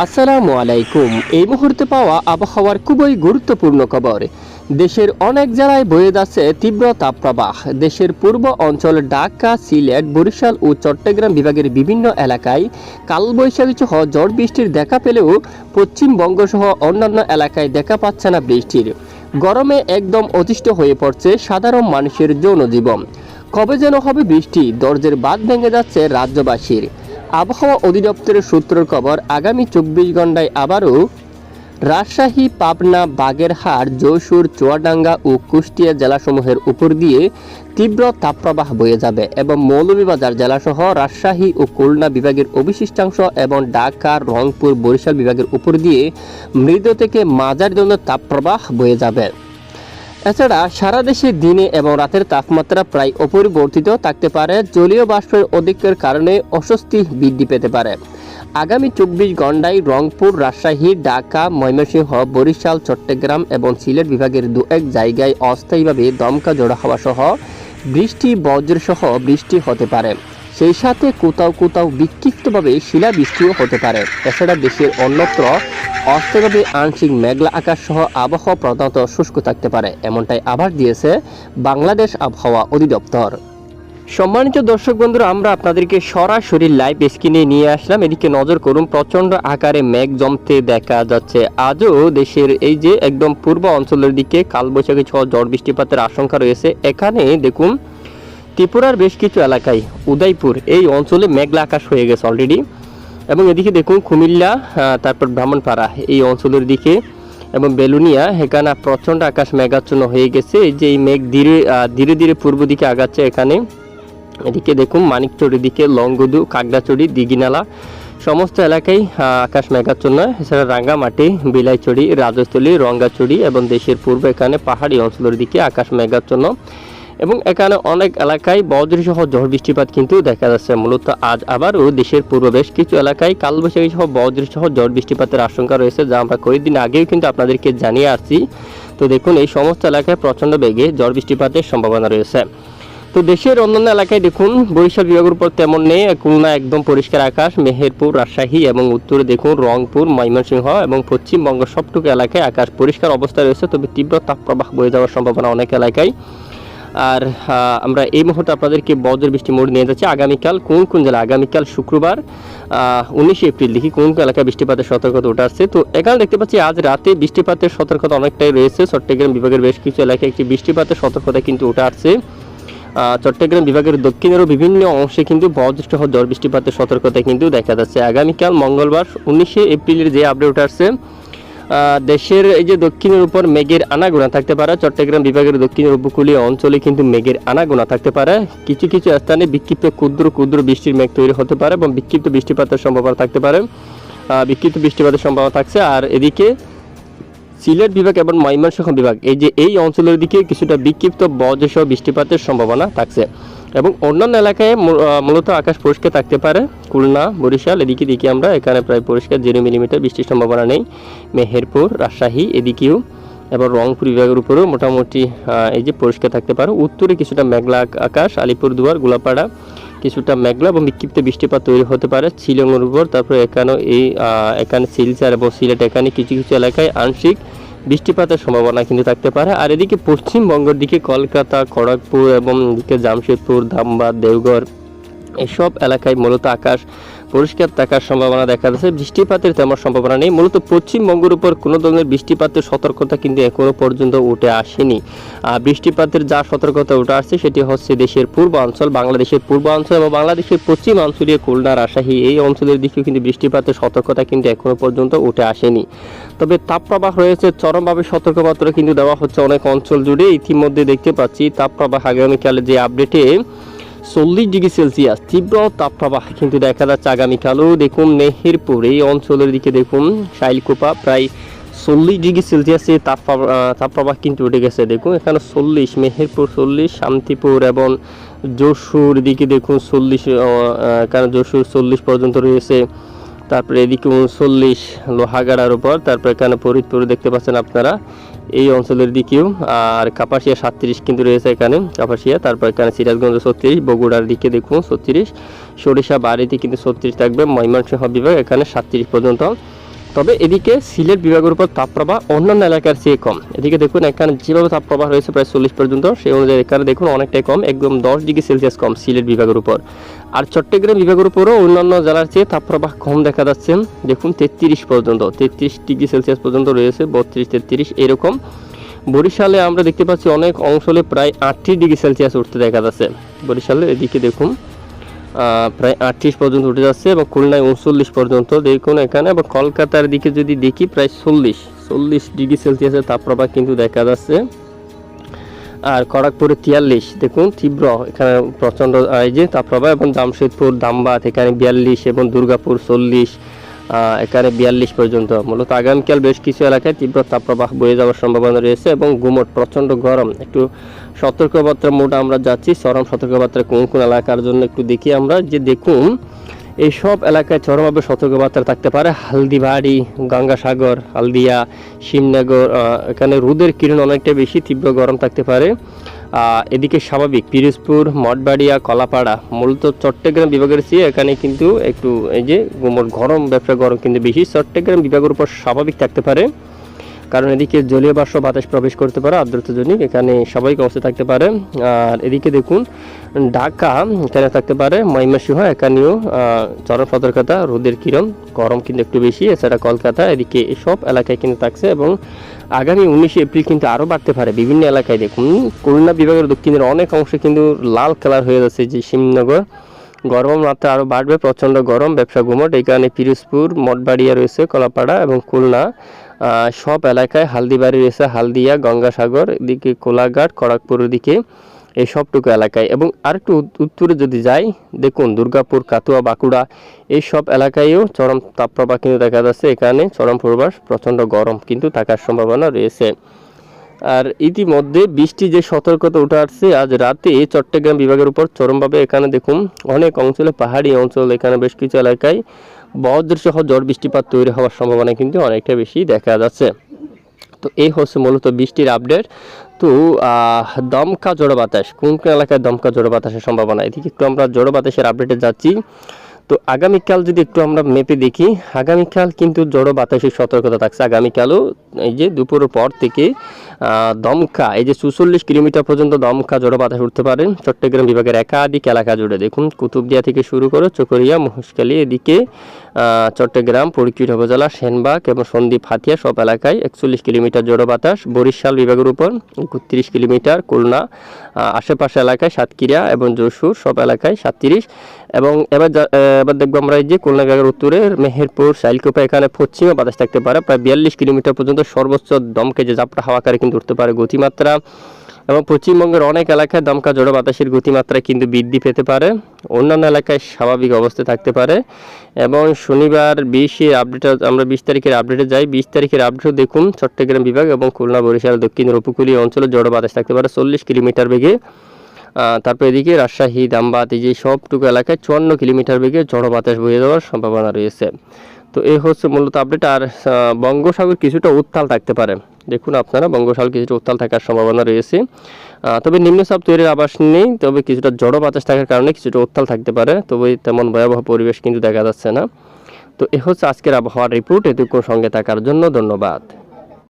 আসসালামু আলাইকুম। এই মুহূর্তে পাওয়া আবহাওয়ার খুবই গুরুত্বপূর্ণ খবর। দেশের অনেক জেলায় বয়ে যাচ্ছে তীব্র তাপপ্রবাহ। দেশের পূর্ব অঞ্চল ঢাকা, সিলেট, বরিশাল ও চট্টগ্রাম বিভাগের বিভিন্ন এলাকায় কালবৈশাখী সহ ঝড় বৃষ্টির দেখা পেলেও পশ্চিমবঙ্গ সহ অন্যান্য এলাকায় দেখা পাচ্ছে না বৃষ্টির। গরমে একদম অতিষ্ঠ হয়ে পড়ছে সাধারণ মানুষের জনজীবন কবে যেন হবে বৃষ্টি, দরজের বাদ ভেঙে যাচ্ছে রাজ্যবাসীর। আবহাওয়া অধিদপ্তরের সূত্রের খবর, আগামী চব্বিশ ঘন্টায় আবারও রাজশাহী, পাবনা, বাগেরহাট, যশোর, চুয়াডাঙ্গা ও কুষ্টিয়া জেলাসমূহের উপর দিয়ে তীব্র তাপপ্রবাহ বয়ে যাবে এবং মৌলভীবাজার জেলাসহ রাজশাহী ও খুলনা বিভাগের অবশিষ্টাংশ এবং ঢাকা, রংপুর, বরিশাল বিভাগের উপর দিয়ে মৃদ থেকে মাঝার জন্য তাপপ্রবাহ বয়ে যাবে। এছাড়া সারা দেশে দিনে এবং রাতের তাপমাত্রা প্রায় অপরিবর্তিত থাকতে পারে। জলীয় বাষ্পের অধিকের কারণে অস্বস্তি বৃদ্ধি পেতে পারে। আগামী চব্বিশ ঘন্টায় রংপুর, রাজশাহী, ঢাকা, ময়মনসিংহ, বরিশাল, চট্টগ্রাম এবং সিলেট বিভাগের দু এক জায়গায় অস্থায়ীভাবে দমকা জোড়া হওয়া সহ বৃষ্টি, বজ্রসহ বৃষ্টি হতে পারে। সেই সাথে কোথাও কোথাও বিক্ষিপ্তভাবে শিলাবৃষ্টিও হতে পারে। এছাড়া দেশের অন্যত্র অস্থায়ীভাবে আংশিক মেঘলা আকাশ সহ আবহাওয়া প্রধানত শুষ্ক থাকতে পারে, এমনটাই আবার দিয়েছে বাংলাদেশ আবহাওয়া অধিদপ্তর। সম্মানিত দর্শক বন্ধুরা, আমরা আপনাদেরকে সরাসরি লাইভ স্ক্রিনে নিয়ে আসলাম। এদিকে নজর করুন প্রচণ্ড আকারে মেঘ জমতে দেখা যাচ্ছে। আজও দেশের এই যে একদম পূর্ব অঞ্চলের দিকে কালবৈশাখী ছ ঝড় বৃষ্টিপাতের আশঙ্কা রয়েছে, এখানে দেখুন ত্রিপুরার বেশ কিছু এলাকায় উদয়পুর, এই অঞ্চলে মেঘলা আকাশ হয়ে গেছে অলরেডি এবং এদিকে দেখুন কুমিল্লা তারপর ব্রাহ্মণপাড়া, এই অঞ্চলের দিকে। এবং বেলুনিয়া, এখানে প্রচণ্ড আকাশ মেঘাচ্ছন্ন হয়ে গেছে। এই যে এই মেঘ ধীরে ধীরে ধীরে পূর্ব দিকে আগাচ্ছে এখানে। এদিকে দেখুন মানিকচড়ির দিকে, লংগুদু, কাকড়াচড়ি, দিঘিনালা, সমস্ত এলাকায় আকাশ মেঘাচ্ছন্ন। এছাড়া রাঙ্গামাটি, বিলাইচড়ি, রাজস্থলী, রঙ্গাচড়ি এবং দেশের পূর্ব এখানে পাহাড়ি অঞ্চলের দিকে আকাশ মেঘাচ্ছন্ন। এবং এখানে অনেক এলাকায় বজ্রসহ ঝড় বৃষ্টিপাত কিন্তু দেখা যাচ্ছে। মূলত আজ আবারও দেশের পূর্ব বেশ কিছু এলাকায় কালবৈশাখী সহ বজ্রসহ ঝড় বৃষ্টিপাতের আশঙ্কা রয়েছে, যা আমরা কয়েকদিন আগেও কিন্তু আপনাদেরকে জানিয়ে আসছি। তো দেখুন, এই সমস্ত এলাকায় প্রচণ্ড বেগে ঝড় বৃষ্টিপাতের সম্ভাবনা রয়েছে। তো দেশের অন্যান্য এলাকায় দেখুন, বরিশাল বিভাগের উপর তেমন নেই। খুলনা একদম পরিষ্কার আকাশ, মেহেরপুর, রাজশাহী এবং উত্তরে দেখুন, রংপুর, ময়মনসিংহ এবং পশ্চিমবঙ্গ সবটুকু এলাকায় আকাশ পরিষ্কার অবস্থায় রয়েছে। তবে তীব্র তাপপ্রবাহ বয়ে যাওয়ার সম্ভাবনা অনেক এলাকায়। আর আমরা এই মুহূর্তে আপনাদেরকে বজ্র বৃষ্টি মোড় নিয়ে যাচ্ছি। আগামীকাল কোন কোন জেলা? আগামীকাল শুক্রবার উনিশে এপ্রিল দেখি কোন কোন এলাকায় বৃষ্টিপাতের সতর্কতা উঠে আসছে। তো এখানে দেখতে পাচ্ছি আজ রাতে বৃষ্টিপাতের সতর্কতা অনেকটাই রয়েছে। চট্টগ্রাম বিভাগের বেশ কিছু এলাকায় একটি বৃষ্টিপাতের সতর্কতা কিন্তু উঠে আসছে। চট্টগ্রাম বিভাগের দক্ষিণেরও বিভিন্ন অংশে কিন্তু বজ্রসহ ঝড় বৃষ্টিপাতের সতর্কতা কিন্তু দেখা যাচ্ছে। আগামীকাল মঙ্গলবার উনিশে এপ্রিলের যে আপডেট আসছে দেশের এই যে দক্ষিণের উপর মেঘের আনাগোনা থাকতে পারে, চট্টগ্রাম বিভাগের দক্ষিণের উপকূলীয় অঞ্চলে কিন্তু মেঘের আনাগোনা থাকতে পারে। কিছু কিছু স্থানে বিক্ষিপ্ত ক্ষুদ্র ক্ষুদ্র বৃষ্টির মেঘ তৈরি হতে পারে এবং বিক্ষিপ্ত বৃষ্টিপাতের সম্ভাবনা থাকতে পারে। বিক্ষিপ্ত বৃষ্টিপাতের সম্ভাবনা থাকছে। আর এদিকে সিলেট বিভাগ এবং ময়মনসিংহ বিভাগ, এই যে এই অঞ্চলের দিকে কিছুটা বিক্ষিপ্ত বজ্রসহ বৃষ্টিপাতের সম্ভাবনা থাকছে। এবং অন্যান্য এলাকায় মূলত আকাশ পরিষ্কার থাকতে পারে। খুলনা, বরিশাল, এদিকে দিকে আমরা এখানে প্রায় পরিষ্কার জিরো মিলিমিটার বৃষ্টির সম্ভাবনা নেই। মেহেরপুর, রাজশাহী, এদিকেও। এবং রংপুর বিভাগের উপরেও মোটামুটি এই যে পরিষ্কার থাকতে পারে। উত্তরে কিছুটা মেঘলা আক- আকাশ, আলিপুরদুয়ার, গোলাপাড়া, কিছুটা মেঘলা এবং বিক্ষিপ্ত বৃষ্টিপাত তৈরি হতে পারে। শিলংয়ের উপর, তারপরে এখানেও এই এখানে শিলচার এবং সিলেট, এখানে কিছু কিছু এলাকায় আংশিক বৃষ্টিপাতের সম্ভাবনা কিন্তু থাকতে পারে। আর এদিকে পশ্চিমবঙ্গের দিকে কলকাতা, খড়গপুর এবং এদিকে জামশেদপুর, ধামবাদ, দেওঘর, এসব এলাকায় মূলত আকাশ পরিষ্কার থাকার সম্ভাবনা দেখা যাচ্ছে। বৃষ্টিপাতের তেমন সম্ভাবনা নেই। মূলত পশ্চিমবঙ্গের উপর কোনো ধরনের বৃষ্টিপাতের সতর্কতা কিন্তু এখনও পর্যন্ত উঠে আসেনি। আর বৃষ্টিপাতের যা সতর্কতা উঠে আসছে সেটি হচ্ছে দেশের পূর্বাঞ্চল বাংলাদেশের পূর্বাঞ্চল এবং বাংলাদেশের পশ্চিম অঞ্চলীয় খুলনা, রাজশাহী এই অঞ্চলের দিকেও কিন্তু বৃষ্টিপাতের সতর্কতা কিন্তু এখনও পর্যন্ত উঠে আসেনি। তবে তাপপ্রবাহ রয়েছে। চরমভাবে সতর্কবার্তা কিন্তু দেওয়া হচ্ছে অনেক অঞ্চল জুড়ে। ইতিমধ্যে দেখতে পাচ্ছি তাপপ্রবাহ আগামীকালে যে আপডেটে চল্লিশ ডিগ্রি সেলসিয়াস, তীব্র তাপপ্রবাহ কিন্তু দেখা যাচ্ছে আগামীকালও। দেখুন, মেহেরপুর, এই অঞ্চলের দিকে দেখুন, শাইলকোপা, প্রায় চল্লিশ ডিগ্রি সেলসিয়াসে তাপ তাপপ্রবাহ কিন্তু উঠে গেছে। দেখুন, এখানে চল্লিশ, মেহেরপুর চল্লিশ, শান্তিপুর এবং যশোর দিকে দেখুন চল্লিশ কারণ যশোর চল্লিশ পর্যন্ত রয়েছে। তারপরে এদিকে উনচল্লিশ লোহাগাড়ার উপর, তারপর এখানে ফরিদপুর দেখতে পাচ্ছেন আপনারা, এই অঞ্চলের দিকেও, আর কাপাসিয়া সাতত্রিশ কিন্তু রয়েছে এখানে, কাপাসিয়া, তারপর এখানে সিরাজগঞ্জ ছত্রিশ, বগুড়ার দিকে দেখুন ছত্রিশ, সরিষা বাড়িতে কিন্তু ছত্রিশ থাকবে, ময়মনসিংহ বিভাগ এখানে সাতত্রিশ পর্যন্ত। তবে এদিকে সিলেট বিভাগের উপর তাপপ্রবাহ, অন্যান্য এলাকার চেয়ে কম। এদিকে দেখুন, এখানে যেভাবে তাপপ্রবাহ রয়েছে, প্রায় চল্লিশ পর্যন্ত, সেই অনুযায়ী এখানে দেখুন, অনেকটাই কম, একদম দশ ডিগ্রি সেলসিয়াস কম সিলেট বিভাগের উপর। আর চট্টগ্রাম বিভাগের উপরও অন্যান্য জেলার চেয়ে তাপপ্রবাহ কম দেখা যাচ্ছে। দেখুন, তেত্রিশ পর্যন্ত, তেত্রিশ ডিগ্রি সেলসিয়াস পর্যন্ত রয়েছে, বত্রিশ, তেত্রিশ, এরকম। বরিশালে আমরা দেখতে পাচ্ছি, অনেক অংশলে প্রায় আটত্রিশ ডিগ্রি সেলসিয়াস উঠতে দেখা যাচ্ছে। বরিশালে এদিকে দেখুন প্রায় আটত্রিশ পর্যন্ত উঠে যাচ্ছে এবং খুলনায় উনচল্লিশ পর্যন্ত দেখুন এখানে এবং কলকাতার দিকে যদি দেখি প্রায় চল্লিশ চল্লিশ ডিগ্রি সেলসিয়াসের তাপপ্রবাহ কিন্তু দেখা যাচ্ছে। আর খড়গপুরে তিয়াল্লিশ, দেখুন তীব্র এখানে প্রচণ্ড এই যে তাপপ্রবাহ এবং জামশেদপুর দামবাত এখানে বিয়াল্লিশ এবং দুর্গাপুর চল্লিশ। এখানে বিয়াল্লিশ পর্যন্ত। মূলত আগামীকাল বেশ কিছু এলাকায় তীব্র তাপপ্রবাহ বয়ে যাওয়ার সম্ভাবনা রয়েছে এবং গুমট, প্রচণ্ড গরম। একটু সতর্কবার্তা মোড আমরা যাচ্ছি। চরম সতর্কবার্তা কোন কোন এলাকার জন্য একটু দেখি আমরা। যে দেখুন এই সব এলাকায় চরমভাবে সতর্কবার্তা থাকতে পারে। হালদিবাড়ি, গঙ্গাসাগর, হালদিয়া, শিবনগর এখানে রোদের কিরণ অনেকটা বেশি, তীব্র গরম থাকতে পারে। এদিকে স্বাভাবিক, পিরোজপুর, মঠবাড়িয়া, কলাপাড়া, মূলত চট্টগ্রাম বিভাগের চেয়ে এখানে কিন্তু একটু এই যে গরম, ব্যবসা গরম কিন্তু বেশি। চট্টগ্রাম বিভাগের উপর স্বাভাবিক থাকতে পারে। কারণ এদিকে জলীয় বাষ্প বাতাস প্রবেশ করতে পারে আর্দ্রতাজনিক এখানে স্বাভাবিক অবস্থা থাকতে পারে। আর এদিকে দেখুন, ঢাকা এখানে থাকতে পারে, ময়মনসিংহ, এখানেও চরম সতর্কতা, রোদের কিরণ, গরম কিন্তু একটু বেশি, এছাড়া কলকাতা, এদিকে এসব এলাকায় কিন্তু থাকছে এবং আগামী উনিশে এপ্রিল কিন্তু আরও বাড়তে পারে। বিভিন্ন এলাকায় দেখুন, খুলনা বিভাগের দক্ষিণের অনেক অংশে কিন্তু লাল কালার হয়ে যাচ্ছে যে শিবনগর। গরম মাত্রা আরও বাড়বে, প্রচণ্ড গরম, ব্যবসা গুমট। এই কারণে পিরোজপুর, মঠবাড়িয়া রয়েছে, কলাপাড়া এবং খুলনা। সব এলাকায় হালদিবাড়ি রয়েছে, হালদিয়া, গঙ্গাসাগর, এদিকে কোলাঘাট, খড়গপুরের দিকে। এই সবটুকু এলাকায়। এবং আরেকটু উত- উত্তরে যদি যাই, দেখুন দুর্গাপুর, কাতুয়া, বাঁকুড়া, এই সব এলাকায়ও চরম তাপপ্রবাহ কিন্তু দেখা যাচ্ছে। এখানে চরম পূর্বাস প্রচণ্ড গরম কিন্তু থাকার সম্ভাবনা রয়েছে। আর ইতিমধ্যে বৃষ্টি যে সতর্কতা উঠে আসছে, আজ রাতে চট্টগ্রাম বিভাগের উপর চরমভাবে এখানে দেখুন অনেক অঞ্চলে, পাহাড়ি অঞ্চল, এখানে বেশ কিছু এলাকায় বজ্র সহ ঝড় বৃষ্টিপাত তৈরি হওয়ার সম্ভাবনা কিন্তু অনেকটা বেশি দেখা যাচ্ছে। তো এই হচ্ছে মূলত বৃষ্টির আপডেট। তো আহ, দমকা জড়ো বাতাস কোন কোন এলাকায় দমকা জড়ো বাতাসের সম্ভাবনা? এদিকে একটু আমরা জড়ো বাতাসের আপডেটে যাচ্ছি। তো আগামীকাল যদি একটু আমরা মেপে দেখি আগামীকাল কিন্তু জড়ো বাতাসের সতর্কতা থাকছে। আগামীকালও এই যে দুপুরের পর থেকে দমকা এই যে চুচল্লিশ কিলোমিটার পর্যন্ত দমকা জড়ো বাতাস উঠতে পারে চট্টগ্রাম বিভাগের একাধিক এলাকা জুড়ে। দেখুন কুতুবদিয়া থেকে শুরু করে চকরিয়া মহেশখালী এদিকে চট্টগ্রাম পরিকিট উপজেলা, সেনবাগ এবং সন্দ্বীপ, হাতিয়া সব এলাকায় একচল্লিশ কিলোমিটার জড়ো বাতাস। বরিশাল বিভাগের উপর একত্রিশ কিলোমিটার, খুলনা আশেপাশে এলাকায় সাতক্ষীরা এবং যশোর সব এলাকায় সাতত্রিশ। এবং এবার এবার দেখব আমরা এই যে খুলনা বিভাগের উত্তরে মেহেরপুর, শাইলকোপা, এখানে পশ্চিমে বাতাস থাকতে পারে। প্রায় বিয়াল্লিশ কিলোমিটার পর্যন্ত সর্বোচ্চ দমকে যে জাপটা হাওয়াকারে কিন্তু উঠতে পারে গতিমাত্রা। এবং পশ্চিমবঙ্গের অনেক এলাকায় দমকা জড়ো বাতাসের গতিমাত্রা কিন্তু বৃদ্ধি পেতে পারে। অন্যান্য এলাকায় স্বাভাবিক অবস্থা থাকতে পারে। এবং শনিবার বিশে আপডেট আমরা বিশ তারিখের আপডেটে যাই। বিশ তারিখের আপডেটও দেখুন, চট্টগ্রাম বিভাগ এবং খুলনা, বরিশাল দক্ষিণের উপকূলীয় অঞ্চলে জড়ো বাতাস থাকতে পারে চল্লিশ কিলোমিটার বেগে। তারপর এদিকে রাজশাহী, দামবাদ, এই যে সবটুকু এলাকায় চুয়ান্ন কিলোমিটার বেগে ঝড়ো বাতাস বয়ে যাওয়ার সম্ভাবনা রয়েছে। তো এই হচ্ছে মূলত আপডেট। আর বঙ্গোসাগর কিছুটা উত্তাল থাকতে পারে। দেখুন আপনারা বঙ্গোসাগর কিছুটা উত্তাল থাকার সম্ভাবনা রয়েছে। তবে নিম্নচাপ তৈরির আবাস নেই, তবে কিছুটা জড়ো বাতাস থাকার কারণে কিছুটা উত্তাল থাকতে পারে, তবে তেমন ভয়াবহ পরিবেশ কিন্তু দেখা যাচ্ছে না। তো এ হচ্ছে আজকের আবহাওয়ার রিপোর্ট এটুকু সঙ্গে থাকার জন্য ধন্যবাদ।